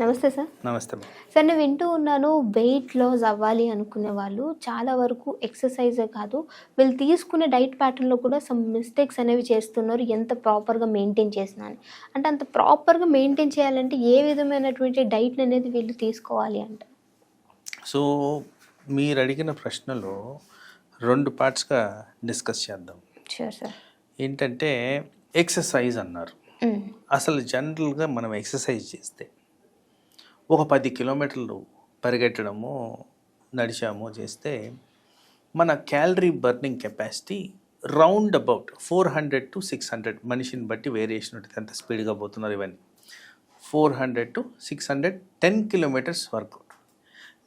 నమస్తే సార్. నమస్తే. సార్ నేను వింటూ ఉన్నాను వెయిట్ లాస్ అవ్వాలి అనుకునే వాళ్ళు. చాలా వరకు ఎక్సర్సైజే కాదు. వీళ్ళు తీసుకునే డైట్ ప్యాటర్న్లో కూడా సమ్ మిస్టేక్స్ అనేవి చేస్తున్నారు. ఎంత ప్రాపర్గా మెయింటైన్ చేసినా అని. అంటే అంత ప్రాపర్గా మెయింటైన్ చేయాలంటే ఏ విధమైనటువంటి డైట్ అనేది వీళ్ళు తీసుకోవాలి అంట. సో మీరు అడిగిన ప్రశ్నలో రెండు పార్ట్స్గా డిస్కస్ చేద్దాం. షూర్ సార్ ఏంటంటే ఎక్సర్సైజ్ అన్నారు. అసలు జనరల్గా మనం ఎక్సర్సైజ్ చేస్తే ఒక పది కిలోమీటర్లు పరిగెట్టడము నడిచాము చేస్తే మన calorie burning capacity round about four hundred to six hundred మనిషిని బట్టి వేరియేషన్ ఉంటుంది ఎంత స్పీడ్గా పోతున్నారు ఇవన్నీ. Four hundred to six hundred ten kilometres workout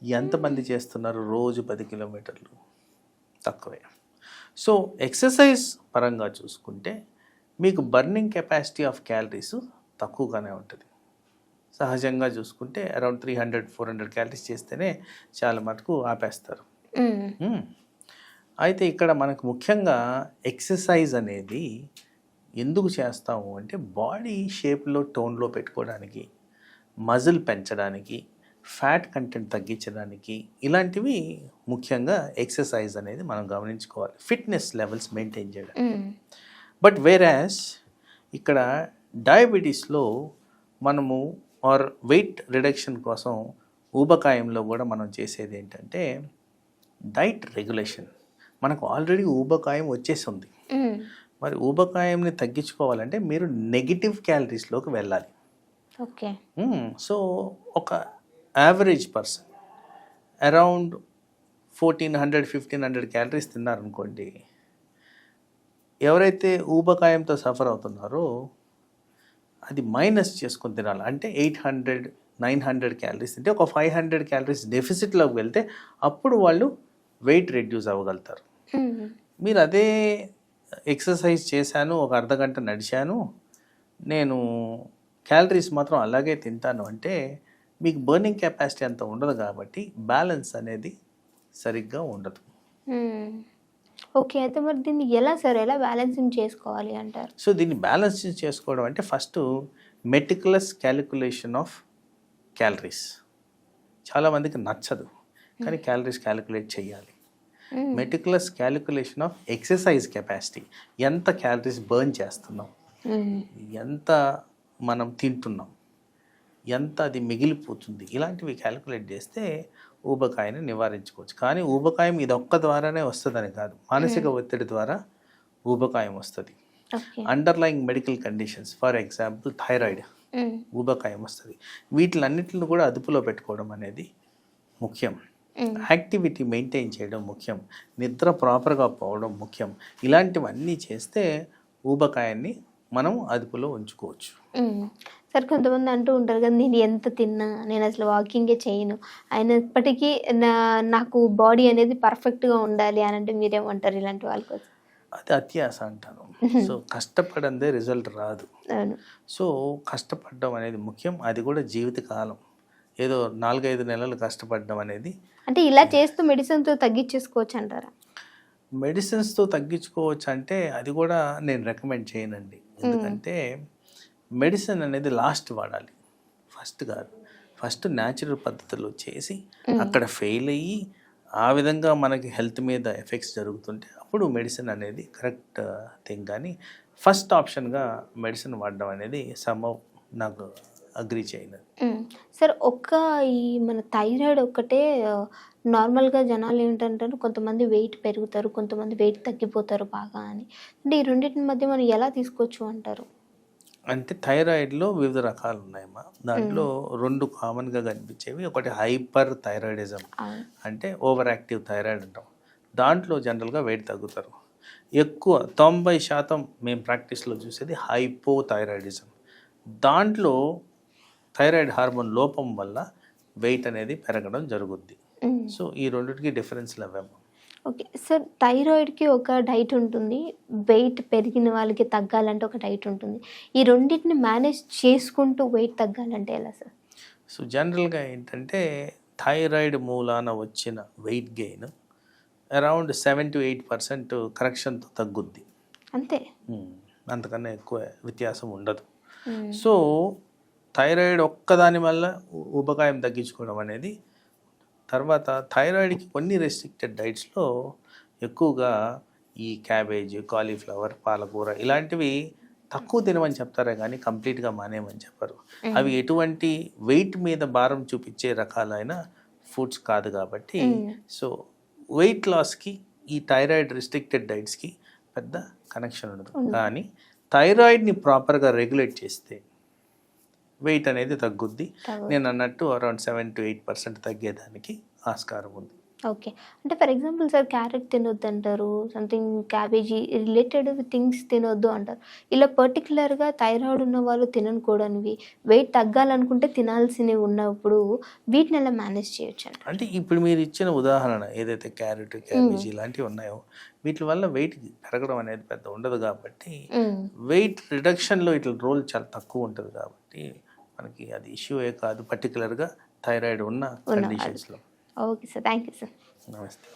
ఎంతమంది చేస్తున్నారు రోజు పది కిలోమీటర్లు? తక్కువే. సో ఎక్సర్సైజ్ పరంగా చూసుకుంటే మీకు బర్నింగ్ కెపాసిటీ ఆఫ్ క్యాలరీస్ తక్కువగానే ఉంటుంది. సహజంగా చూసుకుంటే around three hundred four hundred calories చేస్తేనే చాలా మటుకు ఆపేస్తారు. అయితే ఇక్కడ మనకు ముఖ్యంగా ఎక్సర్సైజ్ అనేది ఎందుకు చేస్తాము అంటే బాడీ షేప్లో టోన్లో పెట్టుకోవడానికి మజిల్ పెంచడానికి ఫ్యాట్ కంటెంట్ తగ్గించడానికి ఇలాంటివి ముఖ్యంగా ఎక్సర్సైజ్ అనేది మనం గమనించుకోవాలి. ఫిట్నెస్ లెవెల్స్ మెయింటైన్ చేయడం. బట్ వేరాస్ ఇక్కడ డయాబెటీస్లో మనము ఆర్ వెయిట్ రిడక్షన్ కోసం ఊబకాయంలో కూడా మనం చేసేది ఏంటంటే డైట్ రెగ్యులేషన్. మనకు ఆల్రెడీ ఊబకాయం వచ్చేసింది. మరి ఊబకాయంని తగ్గించుకోవాలంటే మీరు నెగిటివ్ క్యాలరీస్లోకి వెళ్ళాలి. ఓకే. సో ఒక average person around fourteen hundred fifteen hundred calories తిన్నారనుకోండి ఎవరైతే ఊబకాయంతో సఫర్ అవుతున్నారో అది మైనస్ చేసుకొని తినాలి. అంటే eight hundred nine hundred calories తింటే ఒక ఫైవ్ హండ్రెడ్ క్యాలరీస్ డెఫిసిట్లోకి వెళ్తే అప్పుడు వాళ్ళు వెయిట్ రెడ్యూస్ అవ్వగలుగుతారు. మీరు అదే ఎక్సర్సైజ్ చేశాను ఒక అర్ధ గంట నడిచాను నేను క్యాలరీస్ మాత్రం అలాగే తింటాను అంటే మీకు బర్నింగ్ కెపాసిటీ అంత ఉండదు కాబట్టి బ్యాలెన్స్ అనేది సరిగ్గా ఉండదు. ఓకే అయితే మరి దీన్ని ఎలా సార్ ఎలా బ్యాలెన్సింగ్ చేసుకోవాలి అంటారు? సో దీన్ని బ్యాలెన్స్ చేసుకోవడం అంటే first meticulous calculation of calories చాలామందికి నచ్చదు కానీ క్యాలరీస్ క్యాలిక్యులేట్ చేయాలి. Meticulous calculation of exercise capacity ఎంత క్యాలరీస్ బర్న్ చేస్తున్నాం? ఎంత మనం తింటున్నాం? ఎంత అది మిగిలిపోతుంది? ఇలాంటివి క్యాలిక్యులేట్ చేస్తే ఊబకాయాన్ని నివారించుకోవచ్చు. కానీ ఊబకాయం ఇది ఒక్క ద్వారానే వస్తుందని కాదు. మానసిక ఒత్తిడి ద్వారా ఊబకాయం వస్తుంది. Underlying medical conditions for example thyroid ఊబకాయం వస్తుంది. వీటిలన్నిటిని కూడా అదుపులో పెట్టుకోవడం అనేది ముఖ్యం. యాక్టివిటీ మెయింటైన్ చేయడం ముఖ్యం. నిద్ర ప్రాపర్గా పోవడం ముఖ్యం. ఇలాంటివన్నీ చేస్తే ఊబకాయాన్ని మనం అదుపులో ఉంచుకోవచ్చు. సార్ కొంతమంది అంటూ ఉంటారు కదా నేను ఎంత తిన్నా నేను అసలు వాకింగే చేయను. అయినప్పటికీ నా నాకు బాడీ అనేది పర్ఫెక్ట్గా ఉండాలి అని అంటే మీరేమంటారు ఇలాంటి వాళ్ళ కోసం? అది అత్యాస అంటాను. సో కష్టపడందే రిజల్ట్ రాదు. సో కష్టపడడం అనేది ముఖ్యం. అది కూడా జీవితకాలం ఏదో నాలుగైదు నెలలు కష్టపడడం అనేది అంటే ఇలా చేస్తూ మెడిసిన్తో తగ్గించేసుకోవచ్చు అంటారా? మెడిసిన్స్తో తగ్గించుకోవచ్చు అంటే అది కూడా నేను రికమెండ్ చేయనండి. ఎందుకంటే మెడిసిన్ అనేది లాస్ట్ వాడాలి. ఫస్ట్ కాదు. ఫస్ట్ న్యాచురల్ పద్ధతిలో చేసి అక్కడ ఫెయిల్ అయ్యి ఆ విధంగా మనకి హెల్త్ మీద ఎఫెక్ట్స్ జరుగుతుంటే అప్పుడు మెడిసిన్ అనేది కరెక్ట్ థింగ్. కానీ ఫస్ట్ ఆప్షన్గా మెడిసిన్ వాడడం అనేది సమ నాకు అగ్రి చేయను. సార్ ఒక్క ఈ మన థైరాయిడ్ ఒక్కటే నార్మల్గా జనాలు ఏంటంటారు కొంతమంది వెయిట్ పెరుగుతారు కొంతమంది వెయిట్ తగ్గిపోతారు బాగా అని. అంటే ఈ రెండింటి మధ్య మనం ఎలా తీసుకోవచ్చు అంటారు? అంటే థైరాయిడ్లో వివిధ రకాలు ఉన్నాయమ్మా దాంట్లో రెండు కామన్గా కనిపించేవి ఒకటి హైపర్ థైరాయిడిజం అంటే ఓవర్ యాక్టివ్ థైరాయిడ్ అంటాం. దాంట్లో జనరల్గా వెయిట్ తగ్గుతారు. ఎక్కువ తొంభై శాతం మేము ప్రాక్టీస్లో చూసేది హైపో థైరాయిడిజం దాంట్లో థైరాయిడ్ హార్మోన్ లోపం వల్ల వెయిట్ అనేది పెరగడం జరుగుద్ది. సో ఈ రెండింటికి డిఫరెన్స్లు అవ్వము ఓకే. సార్ థైరాయిడ్కి ఒక డైట్ ఉంటుంది. వెయిట్ పెరిగిన వాళ్ళకి తగ్గాలంటే ఒక డైట్ ఉంటుంది. ఈ రెండింటిని మేనేజ్ చేసుకుంటూ వెయిట్ తగ్గాలంటే ఎలా సార్? సో జనరల్గా ఏంటంటే థైరాయిడ్ మూలాన వచ్చిన weight gain around seven to eight percent కరెక్షన్తో తగ్గుద్ది. అంతే? అంతకన్నా ఎక్కువ వ్యత్యాసం ఉండదు. సో థైరాయిడ్ ఒక్కదాని వల్ల ఉపకాయం తగ్గించుకోవడం అనేది తర్వాత థైరాయిడ్కి కొన్ని రెస్ట్రిక్టెడ్ డైట్స్లో ఎక్కువగా ఈ క్యాబేజ్ కాలీఫ్లవర్ పాలకూర ఇలాంటివి తక్కువ తినమని చెప్తారే కానీ కంప్లీట్గా మానేయమని చెప్పరు. అవి ఎటువంటి వెయిట్ మీద భారం చూపించే రకాలైన ఫుడ్స్ కాదు కాబట్టి సో వెయిట్ లాస్కి ఈ థైరాయిడ్ రిస్ట్రిక్టెడ్ డైట్స్కి పెద్ద కనెక్షన్ ఉండదు. కానీ థైరాయిడ్ని ప్రాపర్గా రెగ్యులేట్ చేస్తే వెయిట్ అనేది తగ్గుద్ది. నేను అన్నట్టు around seven to eight percent తగ్గేదానికి ఆస్కారం ఉంది. ఓకే. అంటే ఫర్ ఎగ్జాంపుల్ సార్ క్యారెట్ తినొద్దు అంటారు సంథింగ్ క్యాబేజీ రిలేటెడ్ థింగ్స్ తినొద్దు అంటారు. ఇలా పర్టికులర్గా థైరాయిడ్ ఉన్న వాళ్ళు తినకూడనివి వెయిట్ తగ్గాలనుకుంటే తినాల్సినవి ఉన్నప్పుడు వీటిని ఎలా మేనేజ్ చేయొచ్చు అంట అంటే ఇప్పుడు మీరు ఇచ్చిన ఉదాహరణ ఏదైతే క్యారెట్ క్యాబేజీ ఇలాంటివి ఉన్నాయో వీటి వల్ల వెయిట్ పెరగడం అనేది పెద్ద ఉండదు కాబట్టి వెయిట్ రిడక్షన్లో ఇట్లా రోల్ చాలా తక్కువ ఉంటుంది కాబట్టి మనకి అది ఇష్యూ కాదు పర్టికులర్గా థైరాయిడ్ ఉన్న కండిషన్స్లో okay sir thank you sir నమస్తే.